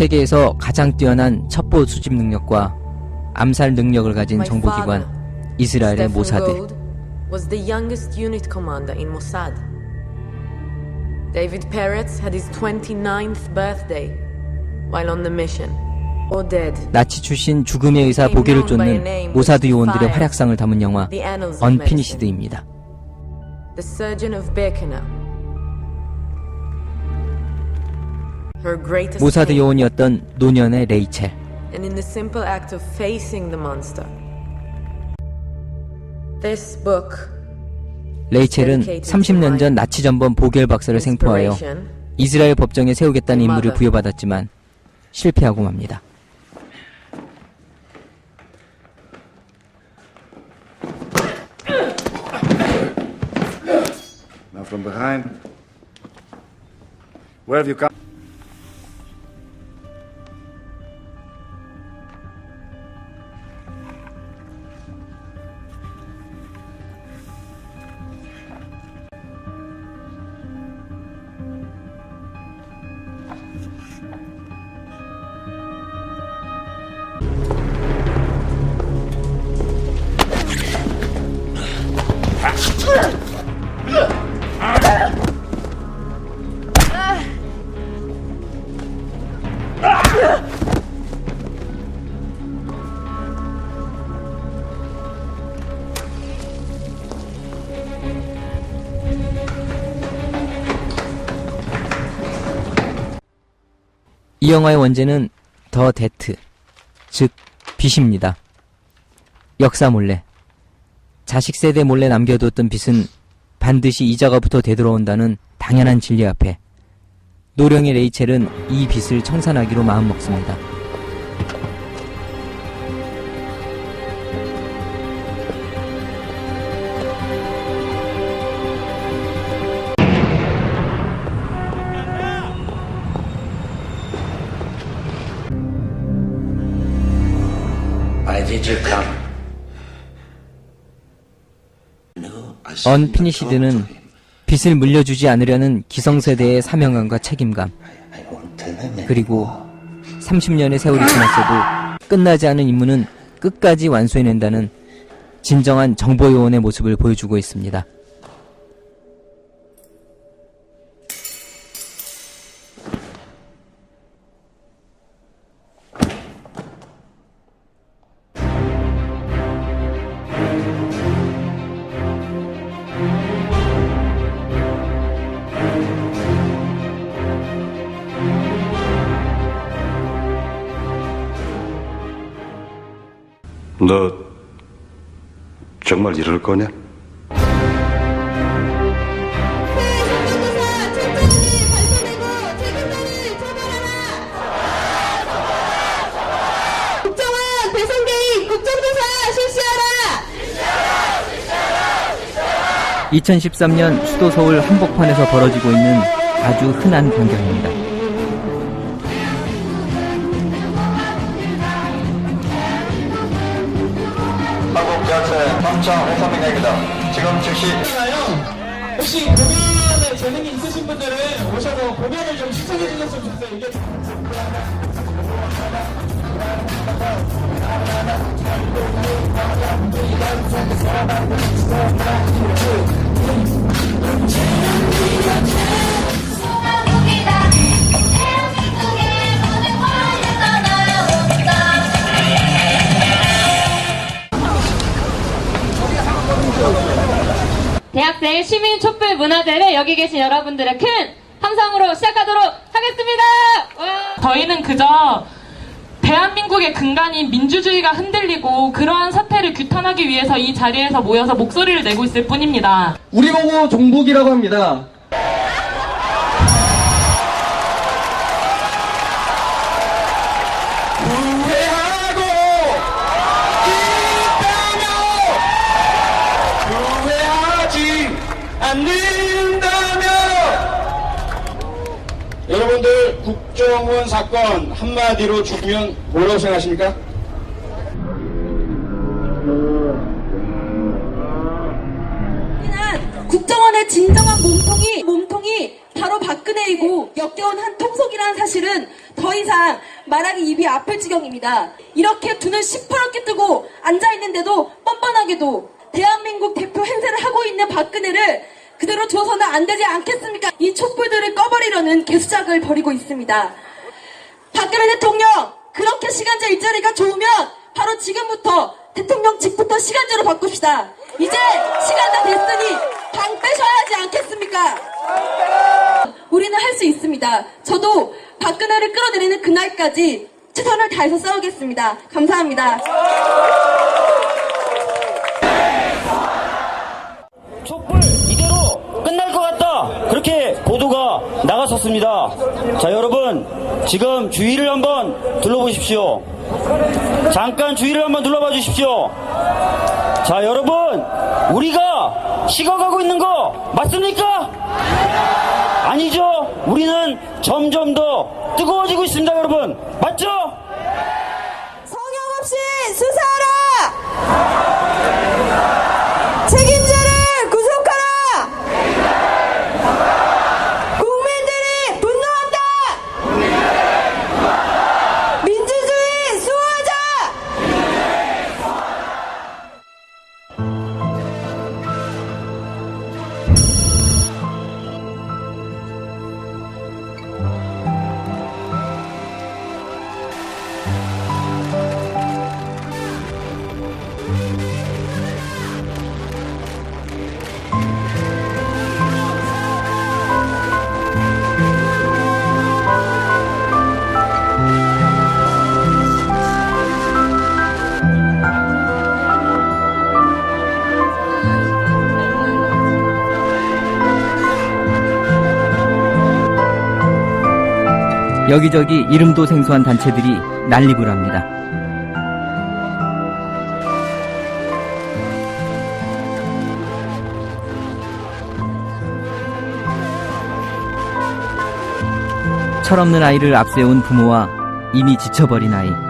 세계에서 가장 뛰어난 첩보 수집 능력과 암살 능력을 가진 정보기관 이스라엘의 모사드. Was the youngest unit commander in Mossad. David Peretz had his 29th birthday while on the mission, or dead. 나치 출신 죽음의 의사 보게를 쫓는 모사드 요원들의 활약상을 담은 영화. 언피니시드입니다. The surgeon of Birkenau. 모사드 요원이었던 노년의 레이첼. and in the simple act of facing the monster. This book 레이첼은 30년 전 나치 전범 보겔 박사를 생포하여 이스라엘 법정에 세우겠다는 임무를 부여받았지만 실패하고 맙니다. Now from behind. Where have you come? 이 영화의 원제는 더 데트, 즉 빚입니다. 역사 몰래 자식 세대 몰래 남겨뒀던 빚은 반드시 이자가 붙어 되돌아온다는 당연한 진리 앞에 노령의 레이첼은 이 빚을 청산하기로 마음먹습니다. 언피니시드는 빚을 물려주지 않으려는 기성세대의 사명감과 책임감 그리고 30년의 세월이 지났어도 끝나지 않은 임무는 끝까지 완수해낸다는 진정한 정보요원의 모습을 보여주고 있습니다. 너 정말 이럴 거냐? 국정조사 철저히 발표되고 책임자를 처벌하라. 국정원 대선 개입 국정조사 실시하라. 2013년 수도 서울 한복판에서 벌어지고 있는 아주 흔한 광경입니다. 지금 즉시 혹시 공연에 재능이 있으신 분들은 오셔서 공연을 좀 시청해 주셨으면 좋겠어요. 이게 대학생 시민 촛불 문화제를 여기 계신 여러분들의 큰 함성으로 시작하도록 하겠습니다. 와! 저희는 그저 대한민국의 근간인 민주주의가 흔들리고 그러한 사태를 규탄하기 위해서 이 자리에서 모여서 목소리를 내고 있을 뿐입니다. 우리 보고 종북이라고 합니다. 국정원 사건 한마디로 죽으면 뭐라고 생각하십니까? 국정원의 진정한 몸통이 몸통이 바로 박근혜이고 역겨운 한 통속이라는 사실은 더 이상 말하기 입이 아플 지경입니다. 이렇게 두눈 시퍼렇게 뜨고 앉아 있는데도 뻔뻔하게도 대한민국 대표 행세를 하고 있는 박근혜를 그대로 두어서는 안 되지 않겠습니까? 이 촛불들을 꺼버리려는 개수작을 벌이고 있습니다. 박근혜 대통령 그렇게 시간제 일자리가 좋으면 바로 지금부터 대통령 직부터 시간제로 바꿉시다. 이제 시간 다 됐으니 방 빼셔야 하지 않겠습니까? 우리는 할 수 있습니다. 저도 박근혜를 끌어내리는 그날까지 최선을 다해서 싸우겠습니다. 감사합니다. 그렇게 보도가 나갔었습니다. 자, 여러분, 지금 주위를 한번 둘러보십시오. 잠깐 주위를 한번 둘러봐 주십시오. 자, 여러분, 우리가 식어가고 있는 거 맞습니까? 아니죠? 우리는 점점 더 뜨거워지고 있습니다, 여러분. 맞죠? 여기저기 이름도 생소한 단체들이 난립을 합니다. 철없는 아이를 앞세운 부모와 이미 지쳐버린 아이.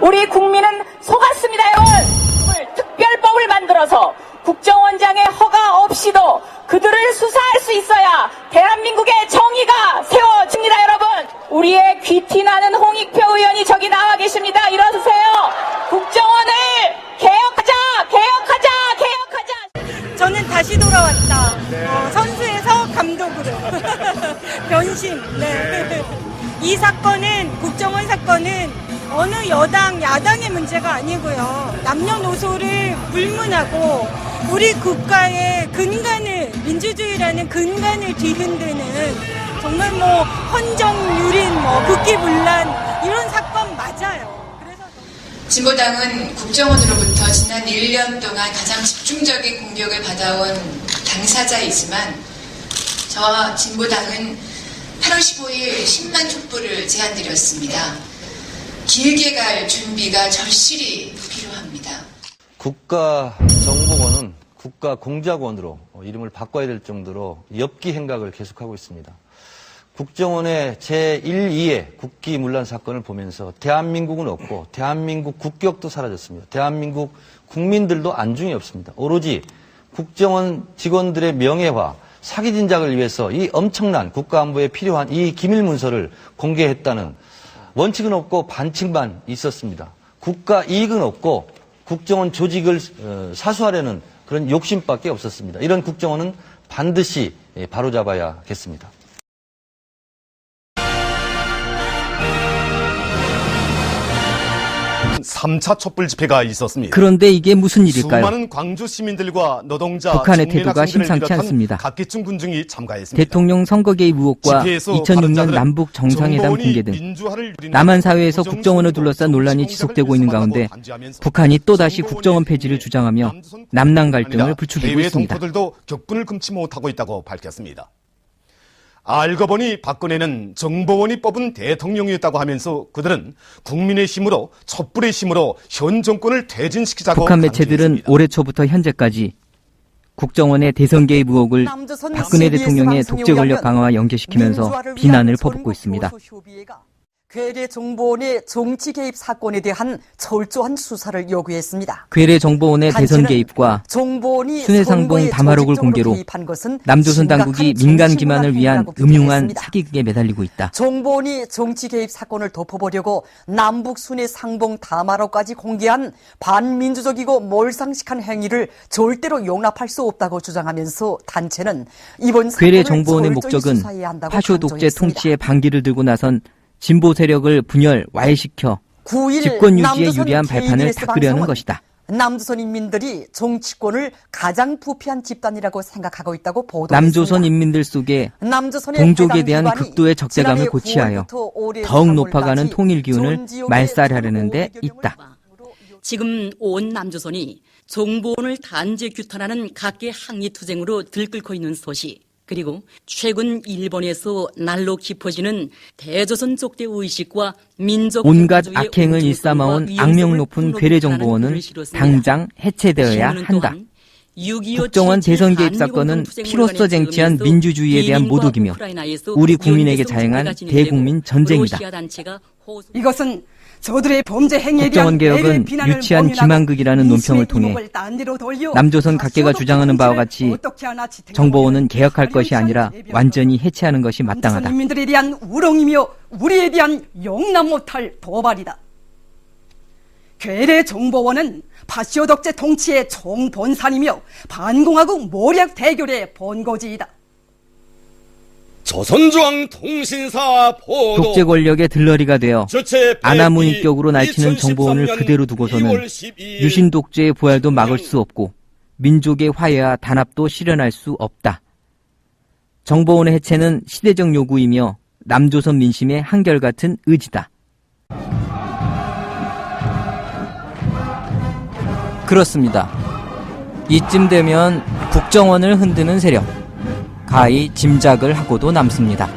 우리 국민은 속았습니다, 여러분! 특별법을 만들어서 국정원장의 허가 없이도 그들을 수사할 수 있어야 대한민국의 정의가 세워집니다, 여러분! 우리의 귀티 나는 홍익표 의원이 저기 나와 계십니다. 일어서세요! 국정원을 개혁하자! 개혁하자! 개혁하자! 저는 다시 돌아왔다. 어, 선수에서 감독으로. 변신. 네. 이 사건은, 국정원 사건은 어느 여당, 야당의 문제가 아니고요. 남녀노소를 불문하고 우리 국가의 근간을, 민주주의라는 근간을 뒤흔드는 정말 뭐 헌정유린, 뭐 국기문란 이런 사건 맞아요. 진보당은 국정원으로부터 지난 1년 동안 가장 집중적인 공격을 받아온 당사자이지만 저와 진보당은 8월 15일 10만 촛불을 제안드렸습니다. 길게 갈 준비가 절실히 필요합니다. 국가정보원은 국가공작원으로 이름을 바꿔야 될 정도로 엽기 행각을 계속하고 있습니다. 국정원의 제1, 2의 국기 문란 사건을 보면서 대한민국은 없고 대한민국 국격도 사라졌습니다. 대한민국 국민들도 안중이 없습니다. 오로지 국정원 직원들의 명예화, 사기 진작을 위해서 이 엄청난 국가안보에 필요한 이 기밀 문서를 공개했다는 원칙은 없고 반칙만 있었습니다. 국가 이익은 없고 국정원 조직을 어, 사수하려는 그런 욕심밖에 없었습니다. 이런 국정원은 반드시 예, 바로잡아야겠습니다. 3차 촛불 집회가 있었습니다. 그런데 이게 무슨 일일까요? 수많은 광주 시민들과 노동자, 북한의 태도가 심상치 않습니다. 각계층 군중이 참가했습니다. 대통령 선거 개입 의혹과 집회에서 2006년 발언자들은 남북 정상회담 공개 등 남한 사회에서 국정원을 둘러싼 논란이 지속되고 있는 가운데 북한이 또다시 국정원 폐지를 주장하며 남남 갈등을 부추기고 해외 있습니다. 동포들도 격분을 금치 못하고 있다고 밝혔습니다. 알고 보니 박근혜는 정보원이 뽑은 대통령이었다고 하면서 그들은 국민의 힘으로 촛불의 힘으로 현 정권을 퇴진시키자고 북한 매체들은. 올해 초부터 현재까지 국정원의 대선 개입 의혹을 박근혜 대통령의 독재 권력 강화와 연계시키면서 비난을 퍼붓고 있습니다. 괴뢰 정보원의 정치 개입 사건에 대한 철저한 수사를 요구했습니다. 괴뢰 정보원의 대선 개입과 순회상봉 담화록을 공개로 개입한 것은 남조선 당국이 민간 기만을 위한 음흉한. 사기극에 매달리고 있다. 정보원이 정치 개입 사건을 덮어보려고 남북 순회 상봉 담화록까지 공개한 반민주적이고 몰상식한 행위를 절대로 용납할 수 없다고 주장하면서 단체는 이번 괴뢰 정보원의 목적은 파쇼 독재. 통치의 반기를 들고 나선 진보 세력을 분열, 와해시켜 9일 집권 유지에 유리한 발판을 닦으려는 것이다. 남조선 인민들이 정치권을 가장 부패한 집단이라고 생각하고 있다고 보도했습니다. 남조선 인민들 속에 남조선의 동족에 대한 극도의 적대감을 고취하여 9월부터 올해 더욱 3월까지 높아가는 통일 기운을 말살하려는 데 있다. 지금 온 남조선이 정보원을 단죄 규탄하는 각계 항의 투쟁으로 들끓고 있는 소식 그리고 최근 일본에서 날로 깊어지는 대조선 족대 의식과 민족 온갖 악행을 일삼아온 악명 높은 폭로하는 괴뢰 정보원은 글을 실었습니다. 당장 해체되어야 한다. 또한 6.25 국정원 대선 개입 사건은 피로써 쟁취한 민주주의에 대한 모독이며 우리 국민에게 자행한 대국민 전쟁이다. 이것은 저들의 범죄 행위에 국정원 대한 개혁은 유치한 기만극이라는 논평을 통해 남조선 각계가 주장하는 바와 같이 정보원은 개혁할 것이 아니라 완전히 해체하는 것이 마땅하다. 국민들에 대한 우롱이며 우리에 대한 용납 못할 도발이다. 괴뢰 정보원은 파시오 독재 통치의 총본산이며 반공화국 모략 대결의 본거지이다. 조선중앙 통신사 보도 독재 권력의 들러리가 되어 아나무인격으로 날치는 정보원을 2013년 그대로 두고서는 2월 12일 유신 독재의 부활도 막을 수 없고 민족의 화해와 단합도 실현할 수 없다. 정보원의 해체는 시대적 요구이며 남조선 민심의 한결같은 의지다. 그렇습니다. 이쯤 되면 국정원을 흔드는 세력, 가히 짐작을 하고도 남습니다.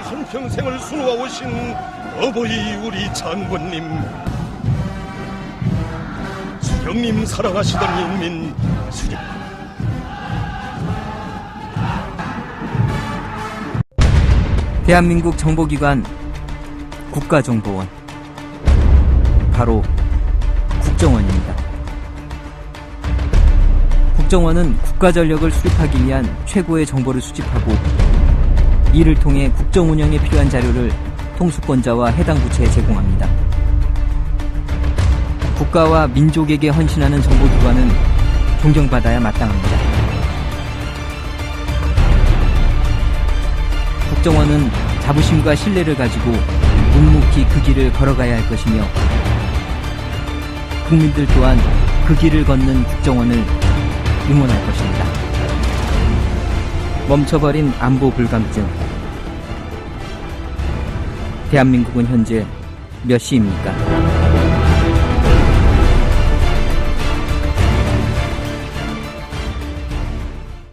한평생을 수놓아 오신 어버이 우리 장군님 수령님 사랑하시던 인민 수령 대한민국 정보기관 국가정보원 바로 국정원입니다. 국정원은 국가 전력을 수립하기 위한 최고의 정보를 수집하고 이를 통해 국정 운영에 필요한 자료를 통수권자와 해당 부처에 제공합니다. 국가와 민족에게 헌신하는 정보기관은 존경받아야 마땅합니다. 국정원은 자부심과 신뢰를 가지고 묵묵히 그 길을 걸어가야 할 것이며 국민들 또한 그 길을 걷는 국정원을 응원할 것입니다. 멈춰버린 안보 불감증. 대한민국은 현재 몇 시입니까?